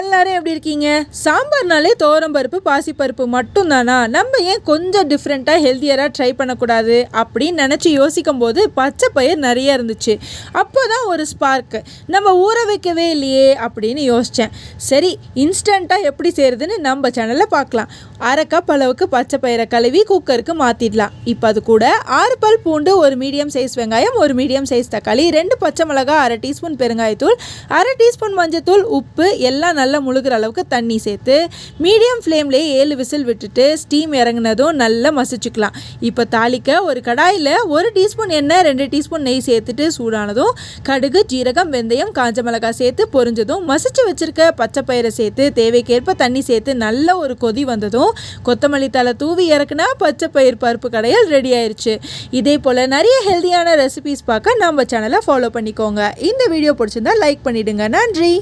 எல்லாரும் எப்படி இருக்கீங்க? சாம்பார்னாலே பருப்பு பாசிப்பருப்பு மட்டும் தானா நம்ம ஏன் கொஞ்சம் டிஃப்ரெண்ட்டாக ஹெல்த்தியராக ட்ரை பண்ணக்கூடாது? அப்படின்னு நினச்சி யோசிக்கும் போது பச்சை பயிர் நிறைய இருந்துச்சு. அப்போ தான் ஒரு ஸ்பார்க் நம்ம ஊற வைக்கவே இல்லையே அப்படின்னு யோசித்தேன் சரி இன்ஸ்டண்ட்டாக எப்படி செய்கிறதுன்னு நம்ம சேனலில் பார்க்கலாம். அரை கப் அளவுக்கு பச்சை பயிரை கழுவி குக்கருக்கு மாற்றிடலாம் இப்போ அது கூட ஆறு பல் பூண்டு ஒரு மீடியம் சைஸ் வெங்காயம் ஒரு மீடியம் சைஸ் தக்காளி ரெண்டு பச்சை மிளகாய் அரை டீஸ்பூன் பெருங்காயத்தூள் அரை டீஸ்பூன் மஞ்சத்தூள் உப்பு எல்லாம் நல்லா முழுகிற அளவுக்கு தண்ணி சேர்த்து மீடியம் ஃப்ளேம்லேயே ஏழு விசில் விட்டுட்டு ஸ்டீம் இறங்குனதும் நல்லா மசிச்சுக்கலாம். இப்போ தாளிக்க ஒரு கடாயில் ஒரு டீஸ்பூன் எண்ணெய் ரெண்டு டீஸ்பூன் நெய் சேர்த்துட்டு சூடானதும் கடுகு ஜீரகம் வெந்தயம் காஞ்ச மிளகாய் சேர்த்து பொரிஞ்சதும் மசிச்சு வச்சிருக்க பச்சை பயிரை சேர்த்து தேவைக்கேற்ப தண்ணி சேர்த்து நல்ல ஒரு கொதி வந்ததும் கொத்தமல்லி தலை தூவி இறக்குனா பச்சை பயிர் பருப்பு கடையில் ரெடி ஆயிடுச்சு இதே போல் நிறைய ஹெல்தியான ரெசிபிஸ் பார்க்க நம்ம சேனலை ஃபாலோ பண்ணிக்கோங்க. இந்த வீடியோ பிடிச்சிருந்தா லைக் பண்ணிவிடுங்க நன்றி!